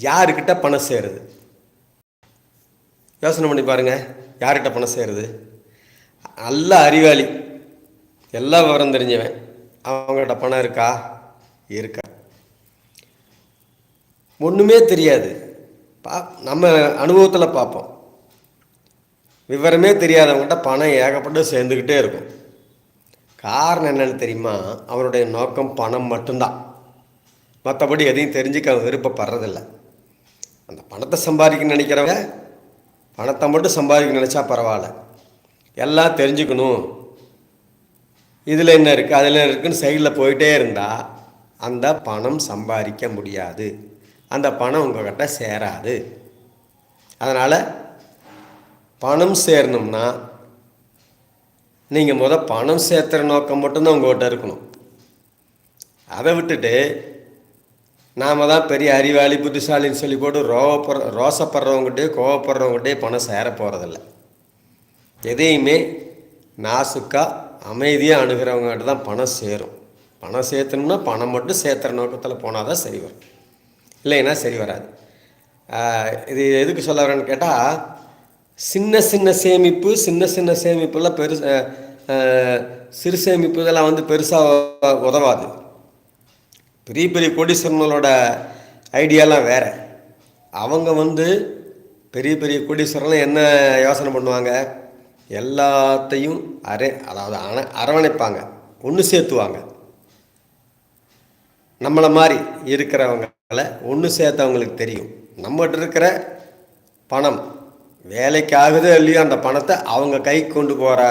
யாருக்கிட்ட பணம் சேருது? யோசனை பண்ணி பாருங்கள் யார்கிட்ட பணம் சேருது? நல்ல அறிவாளி எல்லா விவரம் தெரிஞ்சவன் அவங்கள்ட்ட பணம் இருக்கா? இருக்கா. ஒன்றுமே தெரியாது. பா நம்ம அனுபவத்தில் பார்ப்போம். விவரமே தெரியாதவங்ககிட்ட பணம் ஏகப்பட்டு சேர்ந்துக்கிட்டே இருக்கும். காரணம் என்னன்னு தெரியுமா? அவருடைய நோக்கம் பணம் மட்டும்தான். மற்றபடி எதையும் தெரிஞ்சுக்க அவன் விருப்பப்படுறதில்ல. அந்த பணத்தை சம்பாதிக்க நினைக்கிறவங்க பணத்தை மட்டும் சம்பாதிக்க நினச்சா பரவாயில்ல. எல்லாம் தெரிஞ்சுக்கணும். இதில் என்ன இருக்குது அதில் என்ன இருக்குன்னு சைடில் போயிட்டே இருந்தால் அந்த பணம் சம்பாதிக்க முடியாது. அந்த பணம் உங்கள்கிட்ட சேராது. அதனால் பணம் சேரணும்னா நீங்கள் முத பணம் சேர்த்துற நோக்கம் மட்டும்தான் உங்கள்கிட்ட இருக்கணும். அதை விட்டுட்டு நாம் தான் பெரிய அறிவாளி புத்திசாலின்னு சொல்லி போட்டு ரோவப்படுற ரோசப்படுறவங்ககிட்டே கோவப்படுறவங்ககிட்டே பணம் சேர போகிறதில்ல எதையுமே நாசுக்காக அமைதியாக அணுகிறவங்ககிட்ட தான் பணம் சேரும். பணம் சேர்த்தணும்னா பணம் மட்டும் சேர்த்துற நோக்கத்தில் போனால் தான் சரி வரும். இல்லைன்னா சரி வராது. இது எதுக்கு சொல்ல வரேன்னு கேட்டால் சின்ன சின்ன சேமிப்பு சின்ன சின்ன சேமிப்புலாம் பெருசு சிறு சேமிப்பு இதெல்லாம் வந்து பெருசாக உதவாது. பெரிய பெரிய கோடீஸ்வரனோட ஐடியாலாம் வேறு. அவங்க வந்து பெரிய பெரிய கோடீஸ்வரன்லாம் என்ன யோசனை பண்ணுவாங்க? எல்லாத்தையும் அரே அதாவது அண அரவணைப்பாங்க. ஒன்று சேர்த்துவாங்க. நம்மளை மாதிரி இருக்கிறவங்கள ஒன்று சேர்த்தவங்களுக்கு தெரியும். நம்மகிட்ட இருக்கிற பணம் வேலைக்காகுதோ இல்லையோ அந்த பணத்தை அவங்க கை கொண்டு போகிற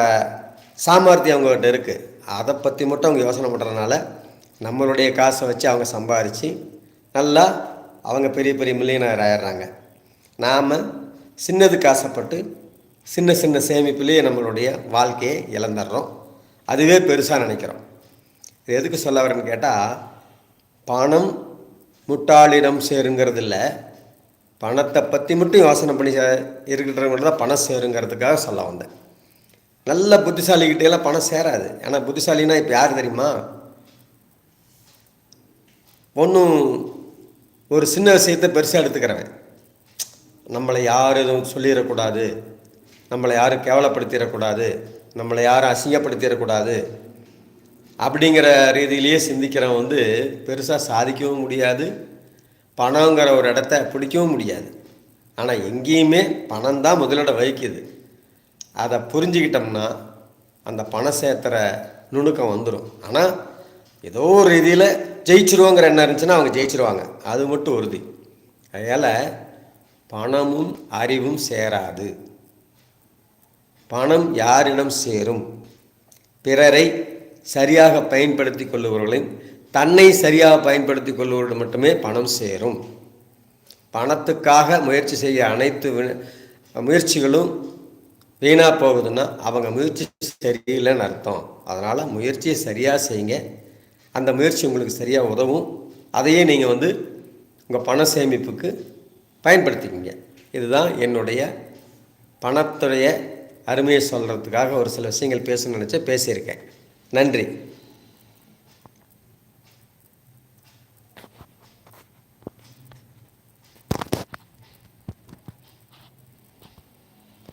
சாமர்த்தியம் அவங்ககிட்ட இருக்குது அதை பற்றி மட்டும் அவங்க யோசனை பண்ணுறதுனால நம்மளுடைய காசை வச்சு அவங்க சம்பாரித்து நல்லா அவங்க பெரிய பெரிய மில்லியனர் ஆயிடுறாங்க. நாம் சின்னதுக்கு ஆசைப்பட்டு சின்ன சின்ன சேமிப்புலேயே நம்மளுடைய வாழ்க்கையை இழந்துடுறோம். அதுவே பெருசாக நினைக்கிறோம். இது எதுக்கு சொல்ல வரேன்னு கேட்டால் பணம் முட்டாளிடம் சேருங்கிறது இல்லை பணத்தை பற்றி மட்டும் யோசனை பண்ணி இருக்கிறவங்கள்ட்ட தான் பணம் சேருங்கிறதுக்காக சொல்ல வந்தேன். நல்ல புத்திசாலிக்கிட்டே எல்லாம் பணம் சேராது. ஏன்னா புத்திசாலின்னா இப்போ யார் தெரியுமா? ஒன்றும் ஒரு சின்ன விஷயத்தை பெருசாக எடுத்துக்கிறவன். நம்மளை யார் எதுவும் சொல்லிடக்கூடாது. நம்மளை யாரும் கேவலப்படுத்திடக்கூடாது. நம்மளை யாரும் அசிங்கப்படுத்திடக்கூடாது. அப்படிங்கிற ரீதியிலேயே சிந்திக்கிறவன் வந்து பெருசாக சாதிக்கவும் முடியாது. பணங்கிற ஒரு இடத்த பிடிக்கவும் முடியாது. ஆனால் எங்கேயுமே பணம் தான் முதலிடம் வகிக்குது. அதை புரிஞ்சுக்கிட்டோம்னா அந்த பணம் சேர்த்துற நுணுக்கம் வந்துடும் ஆனால் ஏதோ ஒரு ரீதியில் ஜெயிச்சிருவோங்கிற எண்ணம் இருந்துச்சுன்னா அவங்க ஜெயிச்சிருவாங்க. அது மட்டும் உறுதி. அதனால் பணமும் அறிவும் சேராது. பணம் யாரிடம் சேரும்? பிறரை சரியாக பயன்படுத்தி கொள்ளுபவர்களின் தன்னை சரியாக பயன்படுத்தி கொள்ளுவர்கள் மட்டுமே பணம் சேரும். பணத்துக்காக முயற்சி செய்ய அனைத்து முயற்சிகளும் வீணாக போகுதுன்னா அவங்க முயற்சி சரியில்லைன்னு அர்த்தம். அதனால் முயற்சியை சரியாக செய்யுங்க. அந்த முயற்சி உங்களுக்கு சரியாக உதவும். அதையே நீங்கள் வந்து உங்கள் பண சேமிப்புக்கு பயன்படுத்திக்கிங்க. இதுதான் என்னுடைய பணத்துடைய அருமையை சொல்கிறதுக்காக ஒரு சில விஷயங்கள் பேசணும்னு நினச்சா பேசியிருக்கேன். நன்றி.